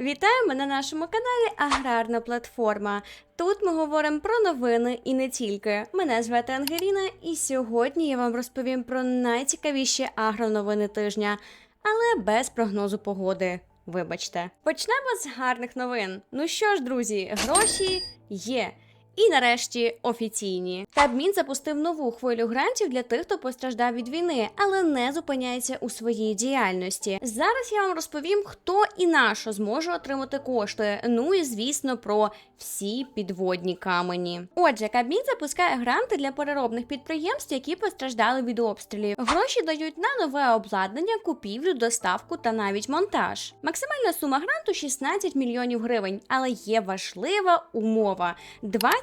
Вітаємо на нашому каналі Аграрна платформа. Тут ми говоримо про новини і не тільки. Мене звати Ангеліна, і сьогодні я вам розповім про найцікавіші агроновини тижня, але без прогнозу погоди. Вибачте, почнемо з гарних новин. Ну що ж, друзі, гроші є. І нарешті офіційні. Кабмін запустив нову хвилю грантів для тих, хто постраждав від війни, але не зупиняється у своїй діяльності. Зараз я вам розповім, хто і на що зможе отримати кошти. Ну і звісно про всі підводні камені. Отже, Кабмін запускає гранти для переробних підприємств, які постраждали від обстрілів. Гроші дають на нове обладнання, купівлю, доставку та навіть монтаж. Максимальна сума гранту 16 мільйонів гривень, але є важлива умова: 20%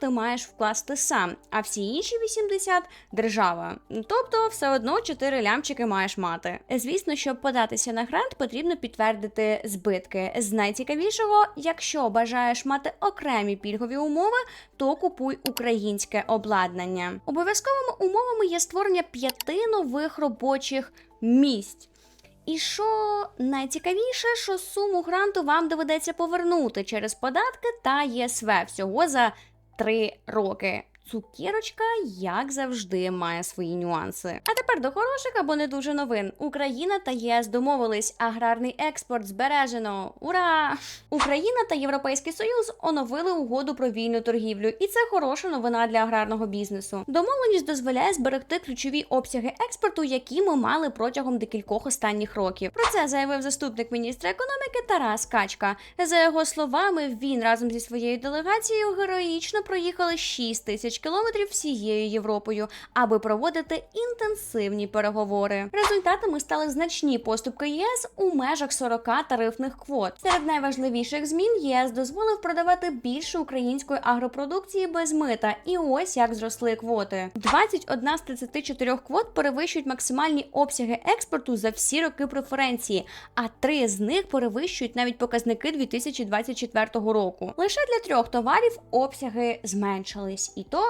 ти маєш вкласти сам, а всі інші 80% – держава. Тобто, все одно 4 лямчики маєш мати. Звісно, щоб податися на грант, потрібно підтвердити збитки. З найцікавішого, якщо бажаєш мати окремі пільгові умови, то купуй українське обладнання. Обов'язковими умовами є створення п'яти нових робочих місць. І що найцікавіше, що суму гранту вам доведеться повернути через податки та ЄСВ всього за 3 роки. Цукірочка, як завжди, має свої нюанси. А тепер до хороших або не дуже новин. Україна та ЄС домовились. Аграрний експорт збережено. Ура! Україна та Європейський Союз оновили угоду про вільну торгівлю, і це хороша новина для аграрного бізнесу. Домовленість дозволяє зберегти ключові обсяги експорту, які ми мали протягом декількох останніх років. Про це заявив заступник міністра економіки Тарас Качка. За його словами, він разом зі своєю делегацією героїчно проїхали 6 тисяч кілометрів всією Європою, аби проводити інтенсивні переговори. Результатами стали значні поступки ЄС у межах 40 тарифних квот. Серед найважливіших змін єС дозволив продавати більше української агропродукції без мита. І ось як зросли квоти. 21 з 34 квот перевищують максимальні обсяги експорту за всі роки преференції, а три з них перевищують навіть показники 2024 року. Лише для трьох товарів обсяги зменшились, і то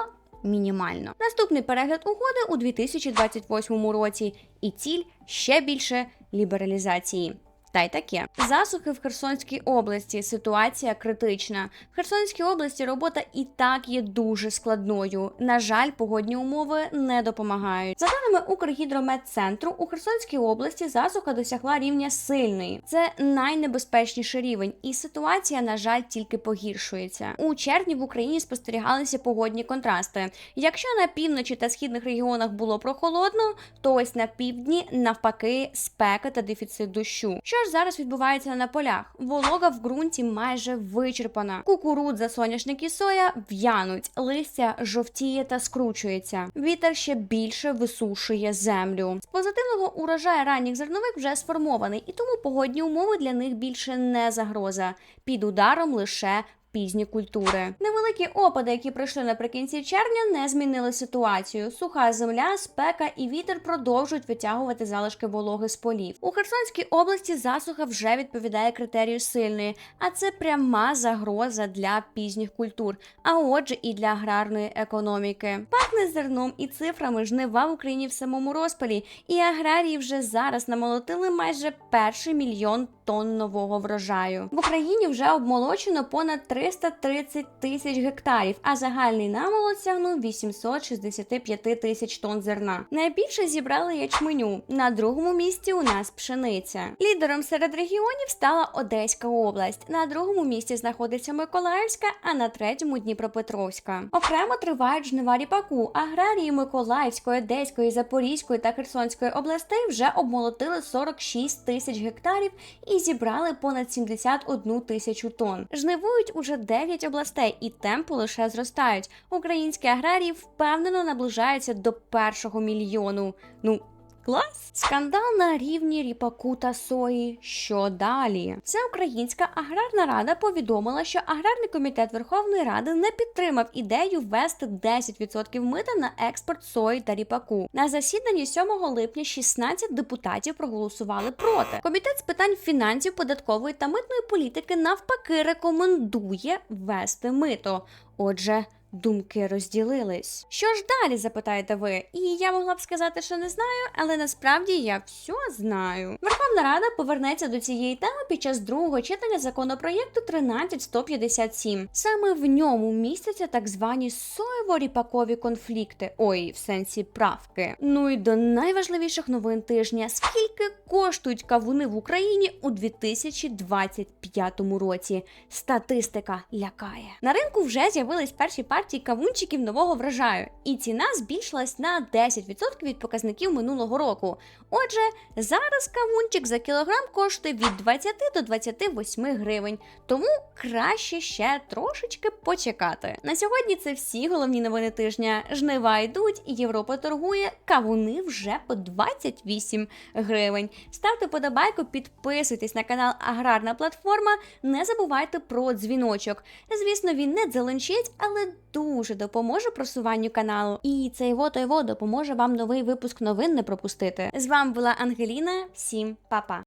мінімально. Наступний перегляд угоди у 2028 році, і ціль ще більше лібералізації. Та й таке засухи в Херсонській області. Ситуація критична. В Херсонській області робота і так є дуже складною. На жаль, погодні умови не допомагають. За даними Укргідрометцентру, у Херсонській області засуха досягла рівня сильний. Це найнебезпечніший рівень, і ситуація, на жаль, тільки погіршується. У червні в Україні спостерігалися погодні контрасти. Якщо на півночі та східних регіонах було прохолодно, то ось на півдні навпаки спека та дефіцит дощу. Що ж зараз відбувається на полях? Волога в ґрунті майже вичерпана. Кукурудза, соняшник і соя в'януть, листя жовтіє та скручується. Вітер ще більше висушує землю. З позитивного урожаю ранніх зернових вже сформований, і тому погодні умови для них більше не загроза. Під ударом лише пізні культури. Невеликі опади, які прийшли наприкінці червня, не змінили ситуацію. Суха земля, спека і вітер продовжують витягувати залишки вологи з полів. У Херсонській області засуха вже відповідає критерію сильної, а це пряма загроза для пізніх культур, а отже, і для аграрної економіки. Пахне зерном і цифрами жнива в Україні в самому розпалі, і аграрії вже зараз намолотили майже перший мільйон тонн нового врожаю. В Україні вже обмолочено понад 330 тисяч гектарів, а загальний намолот сягнув 865 тисяч тонн зерна. Найбільше зібрали ячменю. На другому місці у нас пшениця. Лідером серед регіонів стала Одеська область. На другому місці знаходиться Миколаївська, а на третьому Дніпропетровська. Окремо тривають жнива ріпаку. Аграрії Миколаївської, Одеської, Запорізької та Херсонської областей вже обмолотили 46 тисяч гектарів і зібрали понад 71 тисячу тонн. Жнивують уже 9 областей, і темпи лише зростають. Українські аграрії впевнено наближаються до першого мільйону. Ну. Клас! Скандал на рівні ріпаку та сої. Що далі? Всеукраїнська аграрна рада повідомила, що аграрний комітет Верховної Ради не підтримав ідею ввести 10% мита на експорт сої та ріпаку. На засіданні 7 липня 16 депутатів проголосували проти. Комітет з питань фінансів, податкової та митної політики навпаки рекомендує ввести мито. Отже. Думки розділились. Що ж далі, запитаєте ви? І я могла б сказати, що не знаю, але насправді я все знаю. Верховна Рада повернеться до цієї теми під час другого читання законопроєкту 13157. Саме в ньому містяться так звані соєво-ріпакові конфлікти. Ой, в сенсі правки. Ну і до найважливіших новин тижня: скільки коштують кавуни в Україні у 2025 році? Статистика лякає. На ринку вже з'явились перші партії кавунчиків нового врожаю, і ціна збільшилась на 10% від показників минулого року. Отже, зараз кавунчик за кілограм коштує від 20 до 28 гривень, тому краще ще трошечки почекати. На сьогодні це всі головні новини тижня. Жнива йдуть, Європа торгує кавуни вже по 28 гривень. Ставте подобайку, підписуйтесь на канал Аграрна платформа. Не забувайте про дзвіночок. Звісно, він не дзеленчить, але дуже допоможе просуванню каналу. І цей його то його допоможе вам новий випуск новин не пропустити. З вами була Ангеліна. Всім па-па!